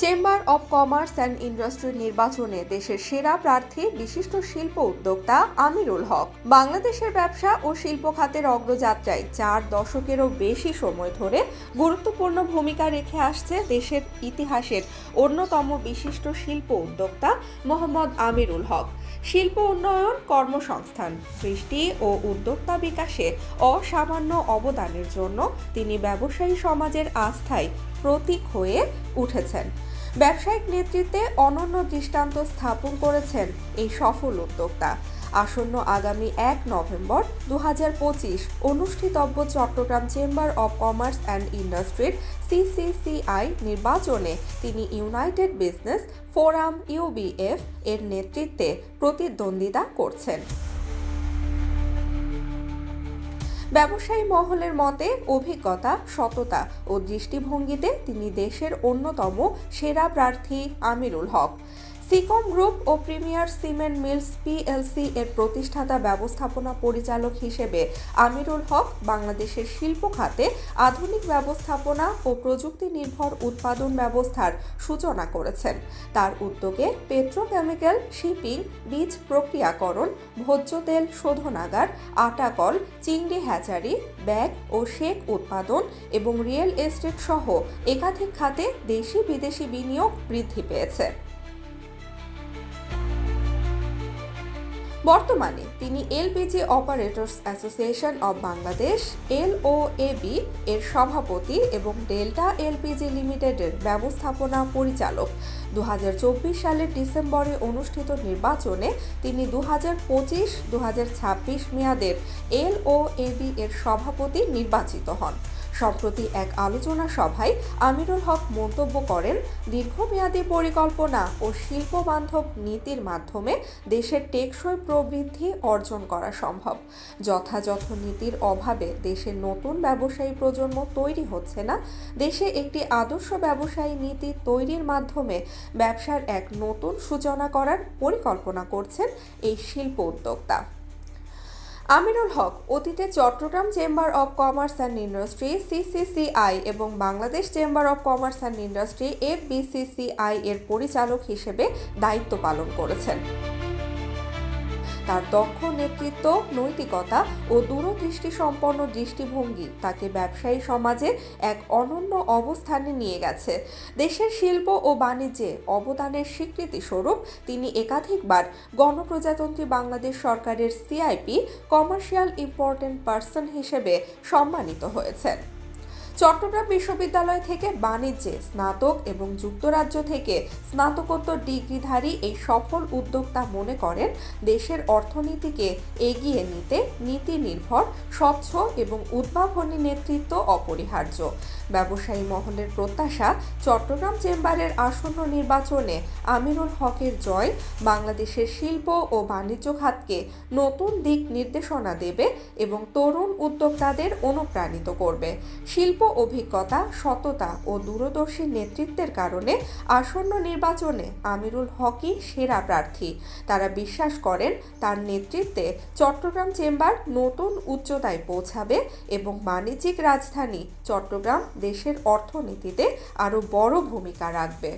Chamber of commerce and industry নির্বাচনে দেশের সেরা প্রার্থী বিশিষ্ট শিল্প উদ্যোক্তা আমিরুল হক। বাংলাদেশের ব্যবসা ও শিল্প খাতের অগ্রযাত্রায় চার দশকেরও বেশি সময় ধরে গুরুত্বপূর্ণ ভূমিকা রেখে আসছে দেশের ইতিহাসের অন্যতম বিশিষ্ট শিল্প উদ্যোক্তা মোহাম্মদ আমিরুল হক। শিল্প উন্নয়ন কর্মসংস্থান সৃষ্টি ও উদ্যোক্তা বিকাশে অসামান্য অবদানের জন্য তিনি ব্যবসায়ী সমাজের আস্থায় প্রতীক হয়ে উঠেছেন। ব্যবসায়িক নেতৃত্বে অনন্য দৃষ্টান্ত স্থাপন করেছেন এই সফল উদ্যোক্তা। আসন্ন আগামী এক নভেম্বর দু হাজার পঁচিশ অনুষ্ঠিতব্য Chattogram chamber of commerce and ইন্ডাস্ট্রির সিসিসিআই নির্বাচনে তিনি ইউনাইটেড বিজনেস ফোরাম ইউবিএফ এর নেতৃত্বে প্রতিদ্বন্দ্বিতা করছেন। ব্যবসায়ী মহলের মতে অভিজ্ঞতা সততা ও দৃষ্টিভঙ্গিতে তিনি দেশের অন্যতম সেরা প্রার্থী আমিরুল হক। সিকম গ্রুপ ও প্রিমিয়ার সিমেন্ট মিলস পিএলসি এর প্রতিষ্ঠাতা ব্যবস্থাপনা পরিচালক হিসেবে আমিরুল হক বাংলাদেশের শিল্প খাতে আধুনিক ব্যবস্থাপনা ও প্রযুক্তি নির্ভর উৎপাদন ব্যবস্থার সূচনা করেছেন। তার উদ্যোগে পেট্রোকেমিক্যাল, শিপিং, বীজ প্রক্রিয়াকরণ, ভোজ্য তেল শোধনাগার, আটাকল, চিংড়ি হ্যাচারি, ব্যাগ ও শেক উৎপাদন এবং রিয়েল এস্টেট সহ একাধিক খাতে দেশি বিদেশি বিনিয়োগ বৃদ্ধি পেয়েছে। বর্তমানে তিনি LPG operators association of Bangladesh, LOAB এর সভাপতি এবং ডেল্টা এলপিজি লিমিটেডের ব্যবস্থাপনা পরিচালক। দু হাজার চব্বিশ সালের ডিসেম্বরে অনুষ্ঠিত নির্বাচনে তিনি দু হাজার পঁচিশ দু মেয়াদের এলওএবি এর সভাপতি নির্বাচিত হন। সম্প্রতি এক আলোচনা সভায় আমিরুল হক মন্তব্য করেন, দীর্ঘমেয়াদী পরিকল্পনা ও শিল্প বান্ধব নীতির মাধ্যমে দেশের টেকসই প্রবৃদ্ধি অর্জন করা সম্ভব। যথাযথ নীতির অভাবে দেশের নতুন ব্যবসায়ী প্রজন্ম তৈরি হচ্ছে না। দেশে একটি আদর্শ ব্যবসায়ী নীতি তৈরির মাধ্যমে ব্যবসার এক নতুন সূচনা করার পরিকল্পনা করছেন এই শিল্প উদ্যোক্তা। আমিরুল হক, অতীতে Chattogram chamber of commerce and industry, CCCI এবং Bangladesh chamber of commerce and industry, FBCCI এর পরিচালক হিসেবে দায়িত্ব পালন করেছেন। তার দক্ষ নেতৃত্ব, নৈতিকতা ও দূরদৃষ্টি সম্পন্ন দৃষ্টিভঙ্গি তাকে ব্যবসায়ী সমাজে এক অনন্য অবস্থানে নিয়ে গেছে। দেশের শিল্প ও বাণিজ্যে অবদানের স্বীকৃতি স্বরূপ তিনি একাধিকবার গণপ্রজাতন্ত্রী বাংলাদেশ সরকারের সিআইপি, কমার্শিয়াল ইম্পর্টেন্ট পার্সন হিসেবে সম্মানিত হয়েছেন। চট্টগ্রাম বিশ্ববিদ্যালয় থেকে বাণিজ্যে স্নাতক এবং যুক্তরাজ্য থেকে স্নাতকোত্তর ডিগ্রিধারী এই সফল উদ্যোক্তা মনে করেন, দেশের অর্থনীতিকে এগিয়ে নিতে নীতি নির্ভর স্বচ্ছ এবং উদ্ভাবনী নেতৃত্ব অপরিহার্য। ব্যবসায়ী মহলের প্রত্যাশা, চট্টগ্রাম চেম্বারের আসন্ন নির্বাচনে আমিরুল হকের জয় বাংলাদেশের শিল্প ও বাণিজ্য খাতকে নতুন দিক নির্দেশনা দেবে এবং তরুণ উদ্যোক্তাদের অনুপ্রাণিত করবে। শিল্প অভিজ্ঞতা, সততা ও দূরদর্শী নেতৃত্বের কারণে আসন্ন নির্বাচনে আমিরুল হকই সেরা প্রার্থী। তারা বিশ্বাস করেন, তার নেতৃত্বে চট্টগ্রাম চেম্বার নতুন উচ্চতায় পৌঁছাবে এবং বাণিজ্যিক রাজধানী চট্টগ্রাম দেশের অর্থনীতিতে আরও বড় ভূমিকা রাখবে।